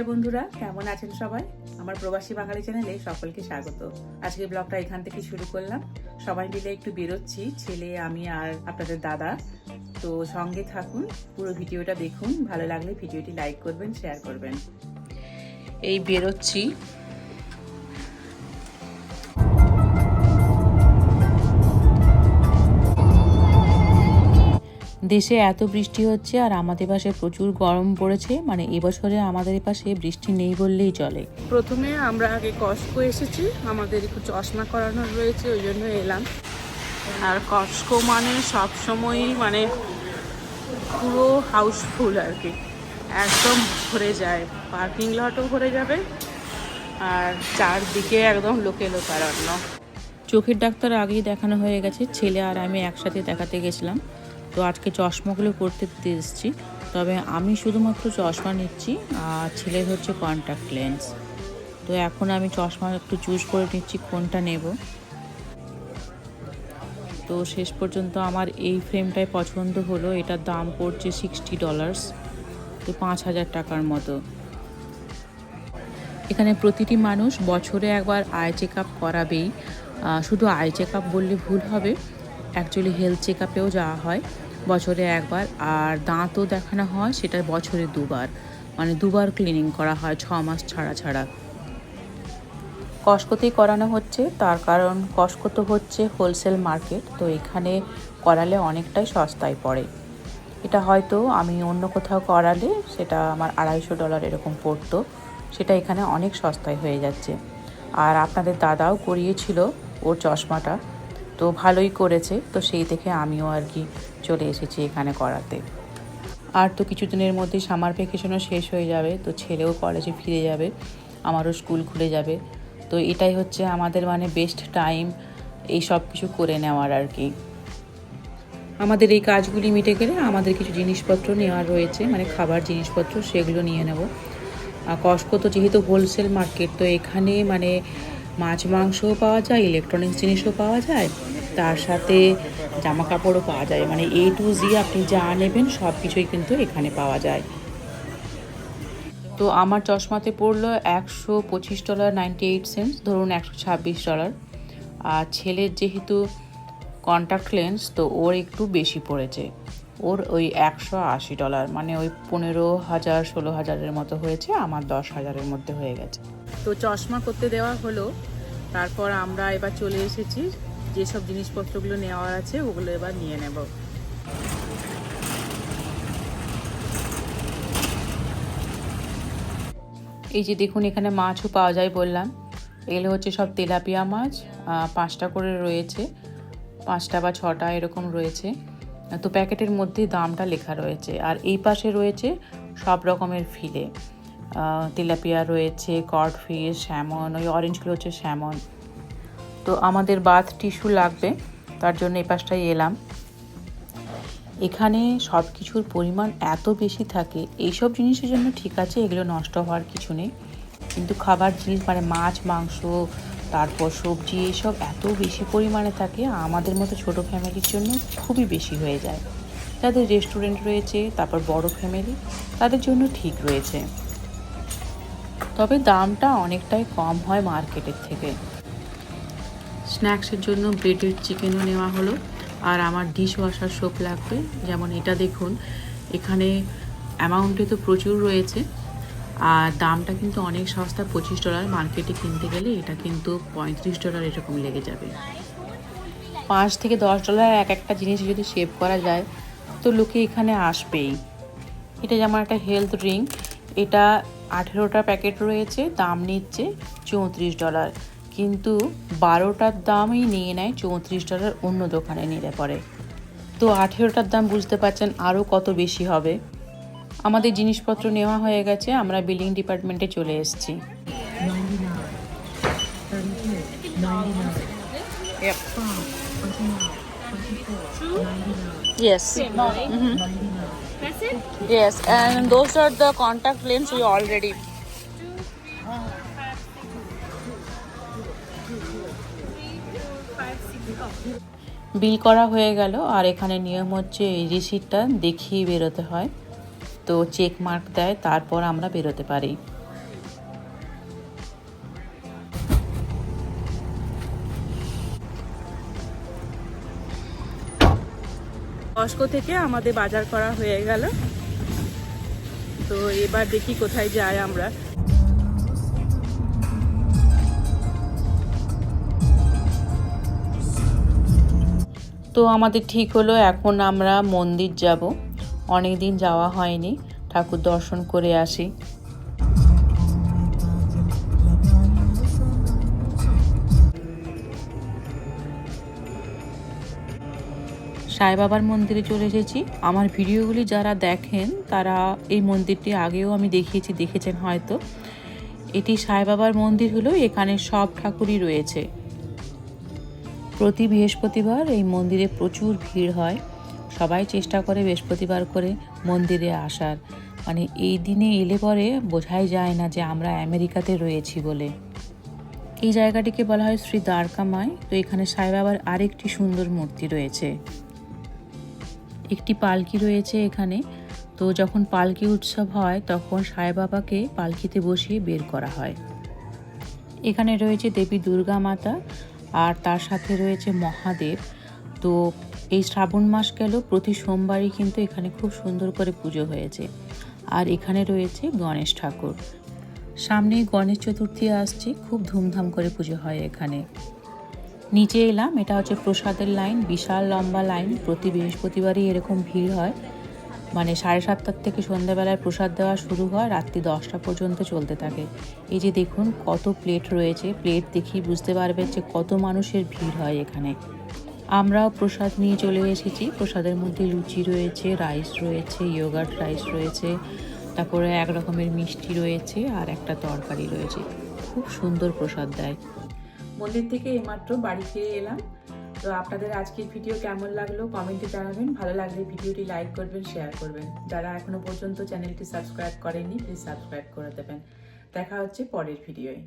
নমস্কার বন্ধুরা, কেমন আছেন সবাই? আমার প্রবাসী বাঙালি চ্যানেলে সকলকে স্বাগত। আজকে ব্লগটা এখান থেকে শুরু করলাম। সবাই মিলে একটু বেরোচ্ছি, ছেলে, আমি আর আপনাদের দাদা। তো সঙ্গে থাকুন, পুরো ভিডিওটা দেখুন। ভালো লাগলে ভিডিওটি লাইক করবেন, শেয়ার করবেন। এই বেরোচ্ছি। দেশে এত বৃষ্টি হচ্ছে আর আমাদের পাশে প্রচুর গরম পড়েছে। মানে এবছরে আমাদের পাশে বৃষ্টি নেই বললেই চলে। প্রথমে আমরা আগে কস্কো এসেছি। আমাদের একটু চশমা করানোর রয়েছে ওই জন্য এলাম। আর কস্কো মানে সব সময়ই মানে পুরো হাউসফুল আর কি। একদম ভরে যায়। পার্কিং লটও ভরে যাবে। আর চারদিকে একদম লোকে লোকারণ্য। চোখের ডাক্তার আগেই দেখানো হয়ে গেছে ছেলে আর আমি একসাথে দেখাতে গেছিলাম। তো আজকে চশমাগুলো করতে দিতে এসেছি। তবে আমি শুধুমাত্র চশমা নিচ্ছি আর ছেলের হচ্ছে কন্ট্যাক্ট লেন্স তো এখন আমি চশমা একটু চুজ করে নিচ্ছি কোনটা নেব। তো শেষ পর্যন্ত আমার এই ফ্রেমটাই পছন্দ হলো। এটার দাম পড়ছে সিক্সটি ডলার্স তো পাঁচ হাজার টাকার মতো। এখানে প্রতিটি মানুষ বছরে একবার আই চেক আপ করাবেই শুধু আই চেক আপ বললে ভুল হবে। অ্যাকচুয়ালি হেলথ চেক আপেও যাওয়া হয় বছরে একবার, আর দাঁতও দেখানো হয় সেটা বছরে দুবার। মানে দুবার ক্লিনিং করা হয়, ছ মাস ছাড়া ছাড়া। কস্কোতেই করানো হচ্ছে, তার কারণ কস্কো তো হচ্ছে হোলসেল মার্কেট তো এখানে করালে অনেকটাই সস্তায় পড়ে। এটা হয়তো আমি অন্য কোথাও করালে সেটা আমার আড়াইশো ডলার এরকম পড়তো, সেটা এখানে অনেক সস্তায় হয়ে যাচ্ছে। আর আপনাদের দাদাও করিয়েছিল ওর চশমাটা তো ভালোই করেছে। তো সেই থেকে আমিও আর কি চলে এসেছি এখানে করাতে। আর তো কিছুদিনের মধ্যেই সামার ভ্যাকেশনও শেষ হয়ে যাবে, তো ছেলেও কলেজে ফিরে যাবে, আমারও স্কুল খুলে যাবে। তো এটাই হচ্ছে আমাদের মানে বেস্ট টাইম এই সব কিছু করে নেওয়ার আর কি। আমাদের এই কাজগুলি মিটে গেলে আমাদের কিছু জিনিসপত্র নেওয়ার রয়েছে মানে খাবার জিনিসপত্র সেগুলো নিয়ে নেব। আর কস্কো তো যেহেতু হোলসেল মার্কেট তো এখানে মানে মাছ, মাংসও পাওয়া যায় ইলেকট্রনিক্স জিনিসও পাওয়া যায়। তার সাথে জামা কাপড়ও পাওয়া যায়। মানে এ টু জি আপনি যা নেবেন সব কিছুই কিন্তু এখানে পাওয়া যায়। তো আমার চশমাতে পড়ল একশো পঁচিশ ডলার নাইনটি এইট সেন্টস ধরুন একশো ছাব্বিশ ডলার। আর ছেলের যেহেতু কন্ট্যাক্ট লেন্স তো ওর একটু বেশি পড়েছে। ওর ওই একশো আশি ডলার মানে ওই পনেরো হাজার, ষোলো হাজারের মতো হয়েছে, আমার দশ হাজারের মধ্যে হয়ে গেছে। তো চশমা করতে দেওয়া হলো তারপর আমরা এবার চলে এসেছি, যেসব জিনিসপত্রগুলো নেওয়ার আছে ওগুলো এবার নিয়ে নেব। এই যে দেখুন, এখানে মাছও পাওয়া যায় বললাম। এগুলো হচ্ছে সব তেলাপিয়া মাছ পাঁচটা করে রয়েছে, পাঁচটা বা ছটা এরকম রয়েছে। তো প্যাকেটের মধ্যে দামটা লেখা রয়েছে। আর এই পাশে রয়েছে সব রকমের ফিলে। তেলাপিয়া রয়েছে কড স্যামন ওই অরেঞ্জগুলো হচ্ছে স্যামন তো আমাদের বাথ টিস্যু লাগবে, তার জন্য এই পাশটায় এলাম। এখানে সব কিছুর পরিমাণ এত বেশি থাকে, এইসব জিনিসের জন্য ঠিক আছে, এগুলো নষ্ট হওয়ার কিছু নেই। কিন্তু খাবার জিনিস মানে মাছ, মাংস, তারপর সবজি, এইসব এত বেশি পরিমাণে থাকে, আমাদের মতো ছোট ফ্যামিলির জন্য খুবই বেশি হয়ে যায়। যাদের রেস্টুরেন্ট রয়েছে, তারপর বড় ফ্যামিলি তাদের জন্য ঠিক রয়েছে। তবে দামটা অনেকটাই কম হয় মার্কেটের থেকে। স্ন্যাক্সের জন্য ব্রেডেড চিকেনও নেওয়া হলো। আর আমার ডিশ ওয়াশার সোপ লাগবে। যেমন এটা দেখুন এখানে অ্যামাউন্টে তো প্রচুর রয়েছে। আর দামটা কিন্তু অনেক সস্তা পঁচিশ ডলার। মার্কেটে কিনতে গেলে এটা কিন্তু পঁয়ত্রিশ ডলার এরকম লেগে যাবে। পাঁচ থেকে দশ ডলার এক একটা জিনিস যদি সেভ করা যায় তো লোকে এখানে আসবেই। এটা যেমন একটা হেলথ ড্রিঙ্ক এটা আঠেরোটা প্যাকেট রয়েছে দাম নিচ্ছে চৌত্রিশ ডলার। কিন্তু বারোটার দামই নিয়ে নেয় চৌত্রিশ ডলার অন্য দোকানে নিলে পরে। তো আঠেরোটার দাম বুঝতে পারছেন আরও কত বেশি হবে? আমাদের জিনিসপত্র নেওয়া হয়ে গেছে আমরা বিলিং ডিপার্টমেন্টে চলে এসেছি। Yes. Mm-hmm. Yes, and those are the contact lens we already. বিল করা হয়ে গেল আর এখানে নিয়ম হচ্ছে এই রিসিটটা দেখিয়ে বেরোতে হয় তো চেক মার্ক দেয় তারপর আমরা বেরোতে পারি কস্কো থেকে আমাদের বাজার করা হয়ে গেল। তো এবার দেখি কোথায় যাই আমরা। তো আমাদের ঠিক হলো, এখন আমরা মন্দির যাব। অনেক দিন যাওয়া হয়নি, ঠাকুর দর্শন করে আসি। সাই বাবার মন্দিরে চলে এসেছি। আমার ভিডিওগুলি যারা দেখেন, তারা এই মন্দিরটি আগেও আমি দেখিয়েছি, দেখেছেন হয়তো। এটি সাই বাবার মন্দির হলো এখানে সব ঠাকুরই রয়েছে। প্রতি বৃহস্পতিবার এই মন্দিরে প্রচুর ভিড় হয়। সবাই চেষ্টা করে বৃহস্পতিবার করে মন্দিরে আসার। মানে এই দিনে এলে পরে বোঝাই যায় না যে আমরা আমেরিকাতে রয়েছি বলে। এই জায়গাটিকে বলা হয় শ্রী দ্বারকামায় তো এখানে সাই বাবার আরেকটি সুন্দর মূর্তি রয়েছে। একটি পালকি রয়েছে এখানে। তো যখন পালকি উৎসব হয়, তখন সাই বাবাকে পালকিতে বসিয়ে বের করা হয়। এখানে রয়েছে দেবী দুর্গা মাতা আর তার সাথে রয়েছে মহাদেব। তো এই শ্রাবণ মাস গেল, প্রতি সোমবারই কিন্তু এখানে খুব সুন্দর করে পুজো হয়েছে। আর এখানে রয়েছে গণেশ ঠাকুর। সামনেই গণেশ চতুর্থী আসছে, খুব ধুমধাম করে পুজো হয় এখানে। নিচে এলাম, এটা হচ্ছে প্রসাদের লাইন, বিশাল লম্বা লাইন, প্রতি বৃহস্পতিবারই এরকম ভিড় হয়। মানে সাড়ে সাতটার থেকে সন্ধ্যাবেলায় প্রসাদ দেওয়া শুরু হয়, রাত্রি দশটা পর্যন্ত চলতে থাকে। এই যে দেখুন, কত প্লেট রয়েছে, প্লেট দেখেই বুঝতে পারবেন যে কত মানুষের ভিড় হয় এখানে। আমরাও প্রসাদ নিয়ে চলে এসেছি, প্রসাদের মধ্যে লুচি রয়েছে, রাইস রয়েছে, ইয়োগার্ট রাইস রয়েছে, তারপরে এক রকমের মিষ্টি রয়েছে আর একটা তরকারি রয়েছে। খুব সুন্দর প্রসাদ দেয়। মন্দির থেকে এইমাত্র বাড়ি ফিরে এলাম। তো আপনাদের আজকের ভিডিও কেমন লাগল কমেন্টে জানাবেন। ভালো লাগলে ভিডিওটি লাইক করবেন, শেয়ার করবেন। যারা এখনও পর্যন্ত চ্যানেলটি সাবস্ক্রাইব করেনি প্লিজ সাবস্ক্রাইব করে দেবেন। দেখা হচ্ছে পরের ভিডিওয়।